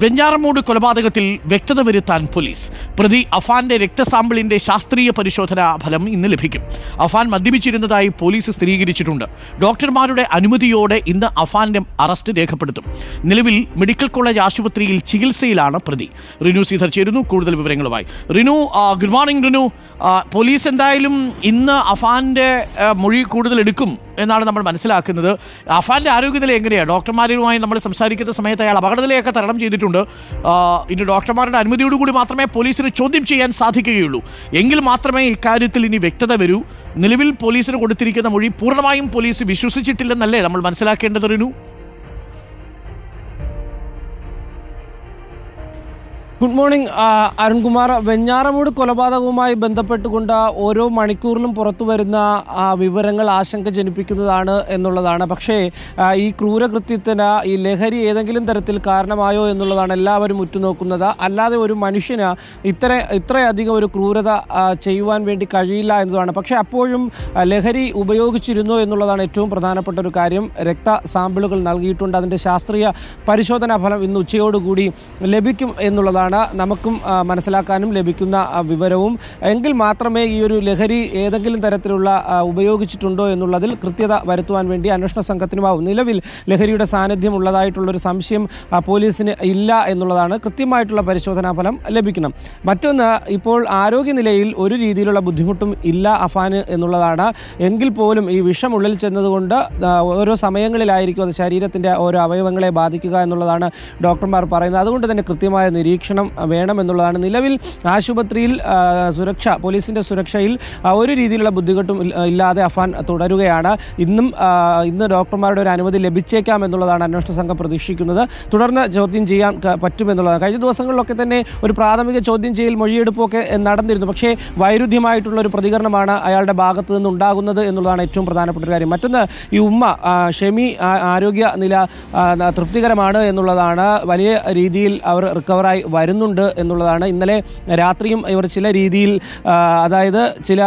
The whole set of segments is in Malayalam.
വെഞ്ഞാറമൂട് കൊലപാതകത്തിൽ വ്യക്തത വരുത്താൻ പോലീസ്. പ്രതി അഫാന്റെ രക്തസാമ്പിളിന്റെ ശാസ്ത്രീയ പരിശോധനാ ഫലം ഇന്ന് ലഭിക്കും. അഫാൻ മദ്യപിച്ചിരുന്നതായി പോലീസ് സ്ഥിരീകരിച്ചിട്ടുണ്ട്. ഡോക്ടർമാരുടെ അനുമതിയോടെ ഇന്ന് അഫാന്റെ അറസ്റ്റ് രേഖപ്പെടുത്തും. നിലവിൽ മെഡിക്കൽ കോളേജ് ആശുപത്രിയിൽ ചികിത്സയിലാണ് പ്രതി. റിനു സീധർ ചേരുന്നു. കൂടുതൽ വിവരങ്ങളുമായി. Rinu good morning Rinu. Police എന്തായാലും ഇന്ന് അഫാന്റെ മൊഴി കൂടുതൽ എടുക്കും എന്നാണ് നമ്മൾ മനസ്സിലാക്കുന്നത്. അഫാന്റെ ആരോഗ്യനില എങ്ങനെയാണ് ഡോക്ടർമാരുമായി നമ്മൾ സംസാരിക്കുന്ന സമയത്ത് അയാൾ അപകടനിലയൊക്കെ തരണം ചെയ്തിട്ടുണ്ട്. ആ, ഇനി ഡോക്ടർമാരുടെ അനുമതിയോടുകൂടി മാത്രമേ പോലീസിന് ചോദ്യം ചെയ്യാൻ സാധിക്കുകയുള്ളൂ. എങ്കിൽ മാത്രമേ ഇക്കാര്യത്തിൽ ഇനി വ്യക്തത വരൂ. നിലവിൽ പോലീസിന് കൊടുത്തിരിക്കുന്ന മൊഴി പൂർണമായും പോലീസ് വിശ്വസിച്ചിട്ടില്ലെന്നല്ലേ നമ്മൾ മനസ്സിലാക്കേണ്ടത് ഗുഡ് മോർണിംഗ് അരുൺകുമാർ. വെഞ്ഞാറമൂട് കൊലപാതകവുമായി ബന്ധപ്പെട്ടുകൊണ്ട് ഓരോ മണിക്കൂറിലും പുറത്തു വരുന്ന വിവരങ്ങൾ ആശങ്ക ജനിപ്പിക്കുന്നതാണ് എന്നുള്ളതാണ്. പക്ഷേ ഈ ക്രൂരകൃത്യത്തിന് ഈ ലഹരി ഏതെങ്കിലും തരത്തിൽ കാരണമായോ എന്നുള്ളതാണ് എല്ലാവരും ഉറ്റുനോക്കുന്നത്. അല്ലാതെ ഒരു മനുഷ്യന് ഇത്ര ഇത്രയധികം ഒരു ക്രൂരത ചെയ്യുവാൻ വേണ്ടി കഴിയില്ല എന്നതാണ്. പക്ഷേ അപ്പോഴും ലഹരി ഉപയോഗിച്ചിരുന്നു എന്നുള്ളതാണ് ഏറ്റവും പ്രധാനപ്പെട്ട ഒരു കാര്യം. രക്ത സാമ്പിളുകൾ നൽകിയിട്ടുണ്ട്. അതിന്റെ ശാസ്ത്രീയ പരിശോധനാ ഫലം ഇന്ന് ഉച്ചയോടുകൂടി ലഭിക്കും എന്നുള്ളതാണ് നമുക്കും മനസ്സിലാക്കാനും ലഭിക്കുന്ന വിവരവും. എങ്കിൽ മാത്രമേ ഈ ഒരു ലഹരി ഏതെങ്കിലും തരത്തിലുള്ള ഉപയോഗിച്ചിട്ടുണ്ടോ എന്നുള്ളതിൽ കൃത്യത വരുത്തുവാൻ വേണ്ടി അന്വേഷണ സംഘത്തിനുമാവും. നിലവിൽ ലഹരിയുടെ സാന്നിധ്യം ഉള്ളതായിട്ടുള്ളൊരു സംശയം പോലീസിന് ഇല്ല എന്നുള്ളതാണ് കൃത്യമായിട്ടുള്ള പരിശോധനാ ഫലം ലഭിക്കണം. മറ്റൊന്ന് ഇപ്പോൾ ആരോഗ്യനിലയിൽ ഒരു രീതിയിലുള്ള ബുദ്ധിമുട്ടും ഇല്ല അഫാന് എന്നുള്ളതാണ്. എങ്കിൽ പോലും ഈ വിഷം ഉള്ളിൽ ചെന്നതുകൊണ്ട് ഓരോ സമയങ്ങളിലായിരിക്കും അത് ശരീരത്തിന്റെ ഓരോ അവയവങ്ങളെ ബാധിക്കുക എന്നുള്ളതാണ് ഡോക്ടർമാർ പറയുന്നത്. അതുകൊണ്ട് തന്നെ കൃത്യമായ നിരീക്ഷണം വേണം എന്നുള്ളതാണ് നിലവിൽ ആശുപത്രിയിൽ സുരക്ഷ പോലീസിന്റെ സുരക്ഷയിൽ ഒരു രീതിയിലുള്ള ബുദ്ധിമുട്ടും ഇല്ലാതെ അഫാൻ തുടരുകയാണ്. ഇന്നും ഇന്ന് ഡോക്ടർമാരുടെ ഒരു അനുമതി ലഭിച്ചേക്കാം എന്നുള്ളതാണ് അന്വേഷണ സംഘം പ്രതീക്ഷിക്കുന്നത്. തുടർന്ന് ചോദ്യം ചെയ്യാൻ പറ്റുമെന്നുള്ളതാണ്. കഴിഞ്ഞ ദിവസങ്ങളിലൊക്കെ തന്നെ ഒരു പ്രാഥമിക ചോദ്യം ചെയ്യൽ മൊഴിയെടുപ്പൊക്കെ നടന്നിരുന്നു. പക്ഷേ വൈരുദ്ധ്യമായിട്ടുള്ള ഒരു പ്രതികരണമാണ് അയാളുടെ ഭാഗത്തു നിന്ന് ഉണ്ടാകുന്നത് എന്നുള്ളതാണ് ഏറ്റവും പ്രധാനപ്പെട്ട ഒരു കാര്യം. മറ്റൊന്ന് ഈ ഉമ്മ ഷെമി ആരോഗ്യ നില തൃപ്തികരമാണ് എന്നുള്ളതാണ് വലിയ രീതിയിൽ അവർ റിക്കവറായി വരുന്നുണ്ട് എന്നുള്ളതാണ്. ഇന്നലെ രാത്രിയും ഇവർ ചില രീതിയിൽ അതായത് ചില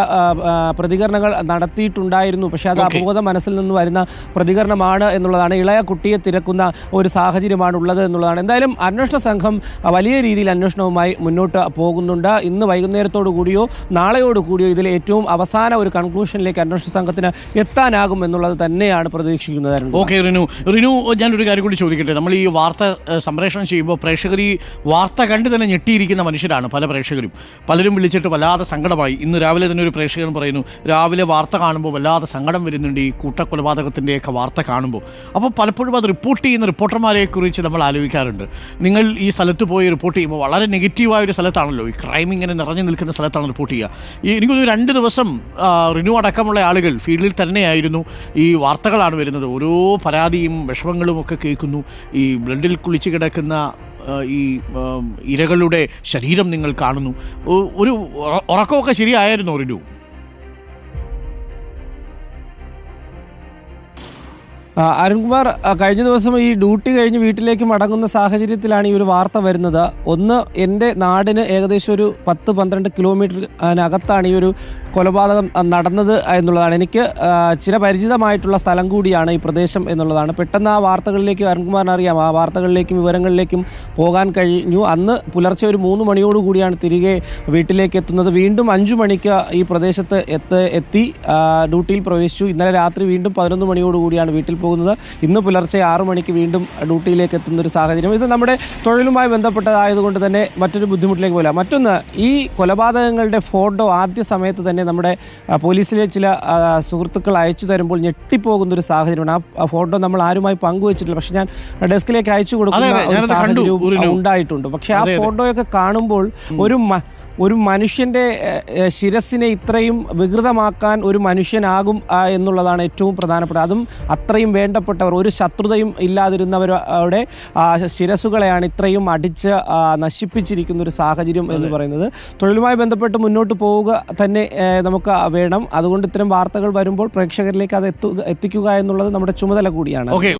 പ്രതികരണങ്ങൾ നടത്തിയിട്ടുണ്ടായിരുന്നു. പക്ഷേ അത്. അപബോധ മനസ്സിൽ നിന്ന് വരുന്ന പ്രതികരണമാണ് എന്നുള്ളതാണ്. ഇളയ കുട്ടിയെ തിരക്കുന്ന ഒരു സാഹചര്യമാണ് ഉള്ളത് എന്നുള്ളതാണ്. എന്തായാലും അന്വേഷണ സംഘം വലിയ രീതിയിൽ അന്വേഷണവുമായി മുന്നോട്ട് പോകുന്നുണ്ട്. ഇന്ന് വൈകുന്നേരത്തോടു കൂടിയോ നാളെയോട് കൂടിയോ ഇതിൽ ഏറ്റവും അവസാന ഒരു കൺക്ലൂഷനിലേക്ക് അന്വേഷണ സംഘത്തിന് എത്താനാകും എന്നുള്ളത് തന്നെയാണ് പ്രതീക്ഷിക്കുന്നത്. ഓക്കെ റിനു. റിനു ഞാനൊരു കാര്യം കൂടി ചോദിക്കട്ടെ? നമ്മൾ ഈ വാർത്ത സംപ്രേഷണം ചെയ്യുമ്പോൾ പ്രേക്ഷകർ ഈ വാർത്ത കണ്ട് തന്നെ ഞെട്ടിയിരിക്കുന്ന മനുഷ്യരാണ് പല പ്രേക്ഷകരും. പലരും വിളിച്ചിട്ട് വല്ലാതെ സങ്കടമായി. ഇന്ന് രാവിലെ തന്നെ ഒരു പ്രേക്ഷകൻ പറയുന്നു രാവിലെ വാർത്ത കാണുമ്പോൾ വല്ലാതെ സങ്കടം വരുന്നുണ്ട് ഈ കൂട്ടക്കൊലപാതകത്തിന്റെയൊക്കെ വാർത്ത കാണുമ്പോൾ. അപ്പോൾ പലപ്പോഴും അത് റിപ്പോർട്ട് ചെയ്യുന്ന റിപ്പോർട്ടർമാരെ കുറിച്ച് നമ്മൾ ആലോചിക്കാറുണ്ട്. നിങ്ങൾ ഈ സ്ഥലത്ത് പോയി റിപ്പോർട്ട് ചെയ്യുമ്പോൾ വളരെ നെഗറ്റീവായ ഒരു സ്ഥലത്താണല്ലോ ഈ ക്രൈം ഇങ്ങനെ നിറഞ്ഞു നിൽക്കുന്ന സ്ഥലത്താണ് റിപ്പോർട്ട് ചെയ്യുക. ഈ എനിക്കൊരു രണ്ട് ദിവസം റിന്യൂ അടക്കമുള്ള ആളുകൾ ഫീൽഡിൽ തന്നെയായിരുന്നു ഈ വാർത്തകളാണ് വരുന്നത്. ഓരോ പരാതിയും വിഷമങ്ങളും ഒക്കെ കേൾക്കുന്നു. ഈ ബ്ലഡിൽ കുളിച്ച് കിടക്കുന്ന ഈ ഇരകളുടെ ശരീരം നിങ്ങൾ കാണുന്നു. ഒരു ഉറ- ഉറക്കമൊക്കെ ശരിയായിരുന്നു റിനു. അരുൺകുമാർ കഴിഞ്ഞ ദിവസം ഈ ഡ്യൂട്ടി കഴിഞ്ഞ് വീട്ടിലേക്ക് മടങ്ങുന്ന സാഹചര്യത്തിലാണ് ഈ ഒരു വാർത്ത വരുന്നത്. ഒന്ന് എന്റെ നാടിന് ഏകദേശം ഒരു പത്ത് പന്ത്രണ്ട് കിലോമീറ്റർ അതിനകത്താണ് ഈ ഒരു കൊലപാതകം നടന്നത് എന്നുള്ളതാണ്. എനിക്ക് ചില ചിരപരിചിതമായിട്ടുള്ള സ്ഥലം കൂടിയാണ് ഈ പ്രദേശം എന്നുള്ളതാണ്. പെട്ടെന്ന് ആ വാർത്തകളിലേക്ക് അരുൺകുമാറിന് അറിയാം. ആ വാർത്തകളിലേക്കും വിവരങ്ങളിലേക്കും പോകാൻ കഴിഞ്ഞു. അന്ന് പുലർച്ചെ ഒരു മൂന്ന് മണിയോട് കൂടിയാണ് തിരികെ വീട്ടിലേക്ക് എത്തുന്നത്. വീണ്ടും അഞ്ചു മണിക്ക് ഈ പ്രദേശത്ത് എത്ത് എത്തി ഡ്യൂട്ടിയിൽ പ്രവേശിച്ചു. ഇന്നലെ രാത്രി വീണ്ടും പതിനൊന്ന് മണിയോട് കൂടിയാണ് വീട്ടിൽ പോകുന്നത്. ഇന്ന് പുലർച്ചെ ആറു മണിക്ക് വീണ്ടും ഡ്യൂട്ടിയിലേക്ക് എത്തുന്ന ഒരു സാഹചര്യം. ഇത് നമ്മുടെ തൊഴിലുമായി ബന്ധപ്പെട്ടതായതുകൊണ്ട് തന്നെ മറ്റൊരു ബുദ്ധിമുട്ടിലേക്ക് പോകില്ല മറ്റൊന്ന് ഈ കൊലപാതകങ്ങളുടെ ഫോട്ടോ ആദ്യ സമയത്ത് തന്നെ നമ്മുടെ ആ, പോലീസിലെ ചില സുഹൃത്തുക്കൾ അയച്ചു തരുമ്പോൾ ഞെട്ടിപ്പോകുന്ന ഒരു സാഹചര്യമാണ്. ആ- ഫോട്ടോ നമ്മൾ ആരുമായി പങ്കുവച്ചിട്ടില്ല. പക്ഷെ ഞാൻ ഡെസ്കിലേക്ക് അയച്ചു കൊടുക്കുന്ന ഒരു സാഹചര്യവും ഉണ്ടായിട്ടുണ്ട്. പക്ഷെ ആ. ഫോട്ടോയൊക്കെ കാണുമ്പോൾ ഒരു ഒരു മനുഷ്യന്റെ ശിരസിനെ ഇത്രയും വികൃതമാക്കാൻ ഒരു മനുഷ്യനാകും എന്നുള്ളതാണ് ഏറ്റവും പ്രധാനപ്പെട്ട അതും അത്രയും വേണ്ടപ്പെട്ടവർ ഒരു ശത്രുതയും ഇല്ലാതിരുന്നവരുടെ ശിരസുകളെയാണ് ഇത്രയും അടിച്ച് നശിപ്പിച്ചിരിക്കുന്ന ഒരു സാഹചര്യം എന്ന് പറയുന്നത്. തൊഴിലുമായി ബന്ധപ്പെട്ട് മുന്നോട്ട് പോവുക തന്നെ നമുക്ക് വേണം. അതുകൊണ്ട് ഇത്തരം വാർത്തകൾ വരുമ്പോൾ പ്രേക്ഷകരിലേക്ക് അത് എത്തുക എത്തിക്കുക എന്നുള്ളത് നമ്മുടെ ചുമതല കൂടിയാണ്. ഓക്കെ.